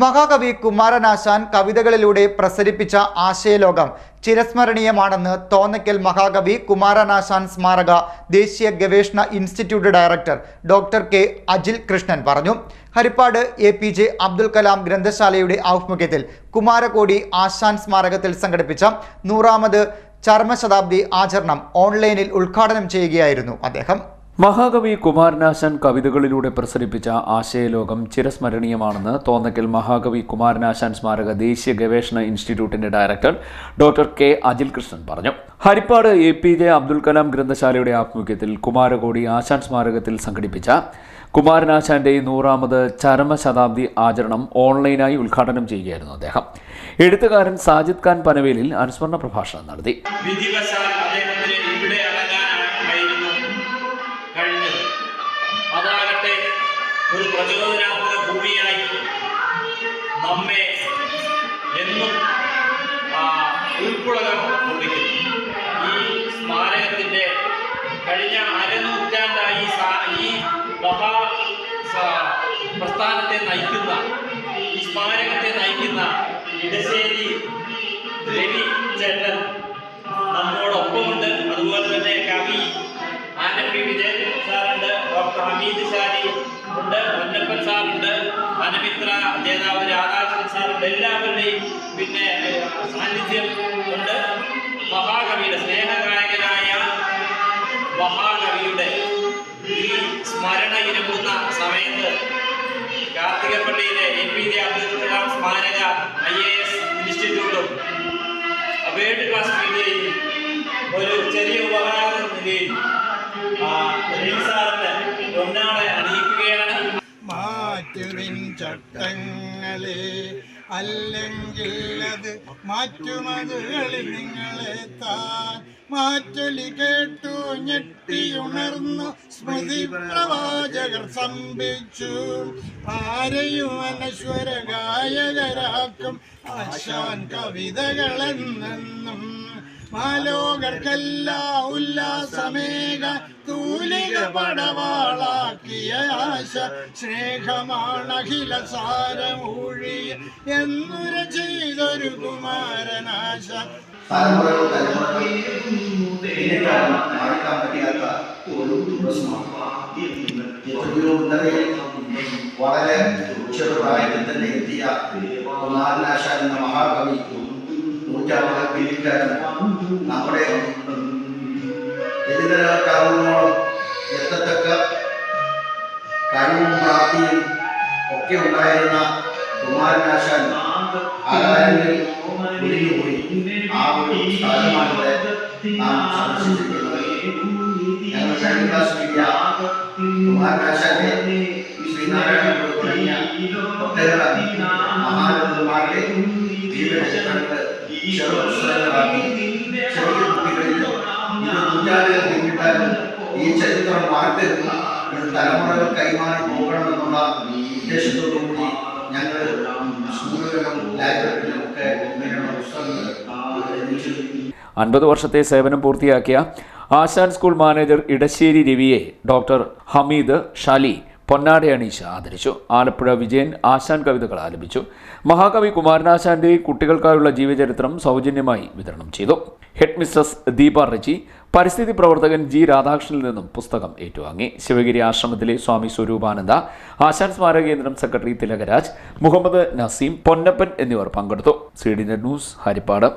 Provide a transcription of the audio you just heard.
മഹാകവി കുമാരനാശാൻ കവിതകളിലൂടെ പ്രസരിപ്പിച്ച ആശയലോകം ചിരസ്മരണീയമാണെന്ന് തോന്നയ്ക്കൽ മഹാകവി കുമാരനാശാൻ സ്മാരക ദേശീയ ഗവേഷണ institute director doctor K Ajil Krishnan പറഞ്ഞു. Harippad A P J Abdul Kalam ഗ്രന്ഥശാലയുടെ ആഭിമുഖ്യത്തിൽ കുമാരകോടി ആശാൻ സ്മാരകത്തിൽ സംഘടിപ്പിച്ച നൂറാമത് ചർമ്മശതാബ്ദി ആചരണം ഓൺലൈനിൽ ഉദ്ഘാടനം ചെയ്യുകയായിരുന്നു അദ്ദേഹം. മഹാകവി കുമാരനാശാൻ കവിതകളിലൂടെ പ്രസരിപ്പിച്ച ആശയലോകം ചിരസ്മരണീയമാണെന്ന് തോന്നക്കൽ മഹാകവി കുമാരനാശാൻ സ്മാരക ദേശീയ ഗവേഷണ ഇൻസ്റ്റിറ്റ്യൂട്ടിന്റെ director doctor K Ajil Krishnan പറഞ്ഞു. Harippad A P J Abdul Kalam ഗ്രന്ഥശാലയുടെ ആഭിമുഖ്യത്തിൽ കുമാരകോടി ആശാൻ സ്മാരകത്തിൽ സംഘടിപ്പിച്ച കുമാരനാശാന്റെ നൂറാമത് ചരമശതാബ്ദി ആചരണം ഓൺലൈനായി ഉദ്ഘാടനം ചെയ്യുകയായിരുന്നു അദ്ദേഹം. എഴുത്തുകാരൻ സാജിദ് ഖാൻ പനവേലിൽ അനുസ്മരണ പ്രഭാഷണം നടത്തി. പ്രചോദനാത്മക ഭൂമിയായി നമ്മെ എന്നും ഉൾക്കുളകം കൊള്ളിക്കുന്നു ഈ സ്മാരകത്തിന്റെ കഴിഞ്ഞ അരനൂറ്റാണ്ടായി ഈ മഹാ പ്രസ്ഥാനത്തെ നയിക്കുന്ന ഈ സ്മാരകത്തെ നയിക്കുന്ന ഇടശ്ശേരി രവി ചേട്ടൻ നമ്മോടൊപ്പമുണ്ട്. അതുപോലെ തന്നെ കവി ആനപ്പി വിജയൻ സാറുണ്ട്. ഡോക്ടർ ഹമീദ് ഷാരി ഉണ്ട് പൊന്നപ്പൻ സാറുണ്ട് അനുമിത്ര ജേതാവ് രാധാകൃഷ്ണൻ സാറുണ്ട് എല്ലാവരുടെയും പിന്നെ സാന്നിധ്യം ഉണ്ട്. മഹാകവിയുടെ സ്നേഹഗായകനായ മഹാകവിയുടെ ഈ സ്മരണ ഇരമ്പുന്ന സമയത്ത് കാർത്തികപ്പള്ളിയിലെ A P J Abdul Kalam സ്മാരക ഐ എ എസ് ഇൻസ്റ്റിറ്റ്യൂട്ടും വേൾഡ് ക്ലാസ് മീഡിയയും ഒരു ചെറിയ എന്ന നിലയിൽ ചട്ടങ്ങളെ അല്ലെങ്കിൽ അത് മാറ്റുമതുകളിൽ നിങ്ങളെ താൻ മാറ്റൊലി കേട്ടു ഞെട്ടിയുണർന്നു. സ്മൃതി പ്രവാചകർ സംഭിച്ചു ആരെയും അനശ്വര ഗായകരാക്കും ആശാൻ കവിതകളെന്നെന്നും മാലോകർക്കെല്ലാ ഉല്ലാസമേക തൂലിക പടവാളാക്കിയ ആശ സ്നേഹമാണഖില സാരമൂഴി എന്നുര ചെയ്തൊരു കുമാരനാശ. വളരെ ചെറുപ്രായത്തിൽ തന്നെ എത്തിയ കുമാരനാശാൻ എന്ന മഹാകവി നൂറ്റാണ്ടുകൾ പിന്നിട്ടാണ് നമ്മുടെ എതിരാക്കാവുന്നോളം कानून बातिल ओके उन्नायरना ಕುಮಾರ್ ನಾಶನ್ ಆದರಣೆ ಹುಲಿ ಹುಲಿ ಆ ಒಂದು ಸ್ಥಾನ ಮಾಡಿದರೆ ನಾವು ಸಂತೋಷಿಸಿದ್ದೇವೆ ನಮ್ಮ ಸಂಘದಾಸ್ ವಿದ್ಯಾ ಕುಮಾರ್ ನಾಶನ್ ಶ್ರೀನಾರಾಯಣ ಗುರುಕುಲನಿಯ ಭಕ್ತಗಳ ಮಹಾನಂದ ಮಾಡಲಿ ಜೀವನ ಚಕ್ರದ ಸರ್ವಸರವಾಗಿ ಸರ್ವ ಬುದ್ಧಿಗಳಿಂದ ಮುಂಜಾನೆ ನಿರ್ಮಿತ ಈ ಚರಿತ್ರ ಮಾರ್ಗದಲ್ಲಿ തലമുറകൾ കൈമാറി പോകണമെന്നുള്ള ഉദ്ദേശത്തോടുകൂടി ഞങ്ങൾ സ്കൂളുകളിലും ലൈബ്രറിയിലും ഒക്കെ ഇങ്ങനെയുള്ള പുസ്തകങ്ങൾ അൻപത് വർഷത്തെ സേവനം പൂർത്തിയാക്കിയ ആശാൻ സ്കൂൾ മാനേജർ ഇടശ്ശേരി രവിയെ ഡോക്ടർ ഹമീദ് ഷാലി പൊന്നാട അണീഷ ആദരിച്ചു. ആലപ്പുഴ വിജയൻ ആശാൻ കവിതകൾ ആലപിച്ചു. മഹാകവി കുമാരനാശാന്റെ കുട്ടികൾക്കായുള്ള ജീവചരിത്രം സൗജന്യമായി വിതരണം ചെയ്തു. ഹെഡ് ദീപ റെജി പരിസ്ഥിതി പ്രവർത്തകൻ ജി രാധാകൃഷ്ണനിൽ നിന്നും പുസ്തകം ഏറ്റുവാങ്ങി. ശിവഗിരി ആശ്രമത്തിലെ സ്വാമി സ്വരൂപാനന്ദ ആശാൻ സ്മാരക കേന്ദ്രം സെക്രട്ടറി തിലകരാജ് മുഹമ്മദ് നസീം പൊന്നപ്പൻ എന്നിവർ പങ്കെടുത്തു. C D news Harippad.